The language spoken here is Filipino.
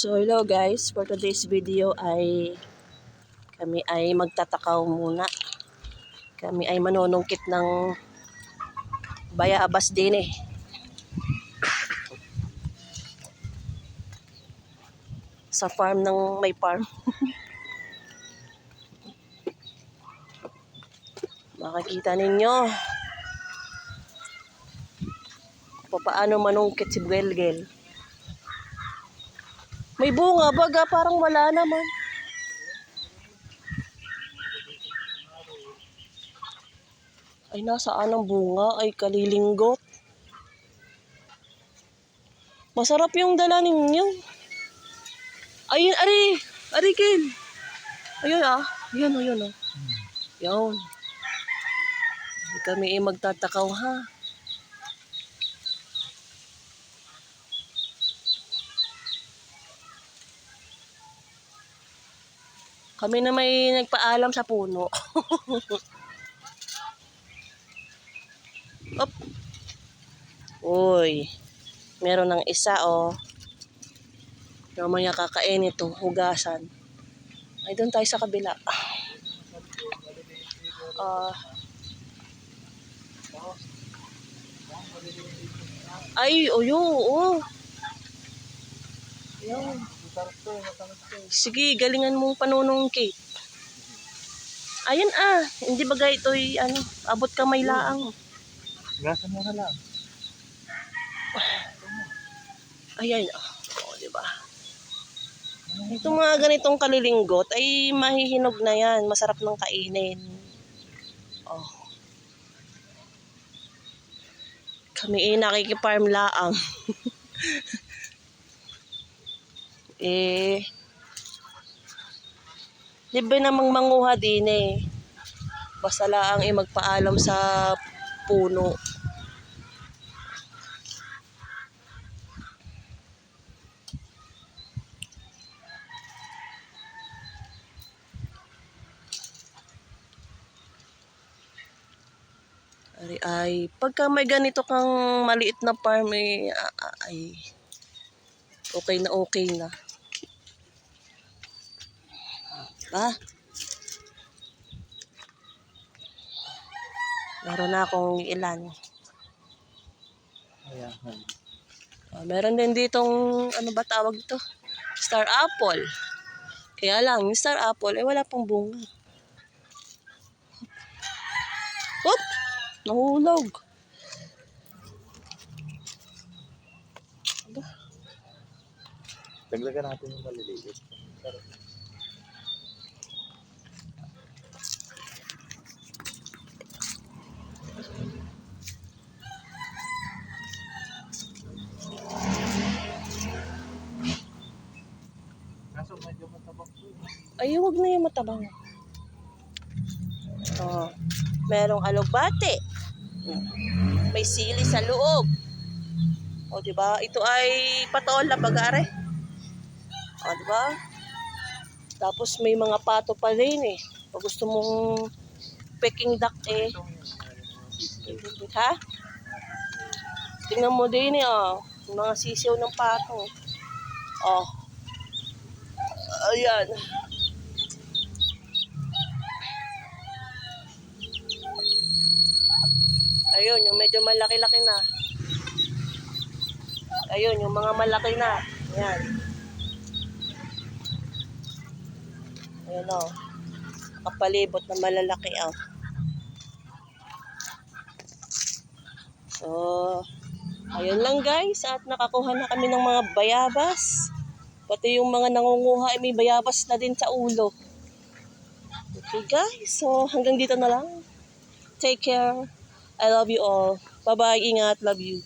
So hello guys, for today's video ay kami ay magtatakaw muna. Kami ay manunungkit ng bayabas din eh. Sa farm ng may farm. Makikita ninyo paano manungkit si Gelgel. May bunga, baga parang wala naman. Ay, nasaan ang bunga? Ay, kalilinggot. Masarap yung dala ninyo. Ayun, ari! Ari, Kel! Ayun ah. Ayun, ayun oh. Yun. Hindi kami eh magtatakaw ha. Kami na may nagpaalam sa puno. Op. Uy. Meron ng isa oh. Mamaya kakain ito, hugasan. Ay, doon tayo sa kabila. Ah. ay, oyo, oh. Yan. Sige, galingan mo panunungkit. Ayun ah, hindi bagay ito'y ano, abot kamay laang. Gasan mo na lang. Ayan, oh, oh di ba? Itong mga ganitong kalilinggot ay mahihinog na yan, masarap ng kainin. Oh. Kami eh nakikiparm laang. eh, libre namang manguha din eh. Basta laang eh magpaalam sa puno. Ay, ay, pagka may ganito kang maliit na farm, eh, ay, okay na okay na. Ah. Meron na akong ilan. Ayan. Ah, meron din ditong, ano ba tawag ito? Star apple. Kaya lang, yung star apple, eh wala pang bunga. Oop! Nahulog. Dagdagan natin yung maliliit. Kaso Ay, huwag na yung matabang. Oh, merong alugbate. Hmm. May sili sa loob. O, di ba? Ito ay patola bagare. O, di ba? Tapos may mga pato pa rin eh. Pag gusto mong peking duck eh. Ha? Tingnan mo din eh, oh. Mga sisiw ng pato. Oh. Ayan. Ayun, yung medyo malaki-laki na. Ayun, yung mga malaki na. Ayan. Ayun o. Kapalibot na malalaki o. So, ayun lang guys. At nakakuha na kami ng mga bayabas. Pati yung mga nangunguha ay may bayabas na din sa ulo. Okay guys, so hanggang dito na lang. Take care. I love you all. Bye-bye. Ingat. Love you.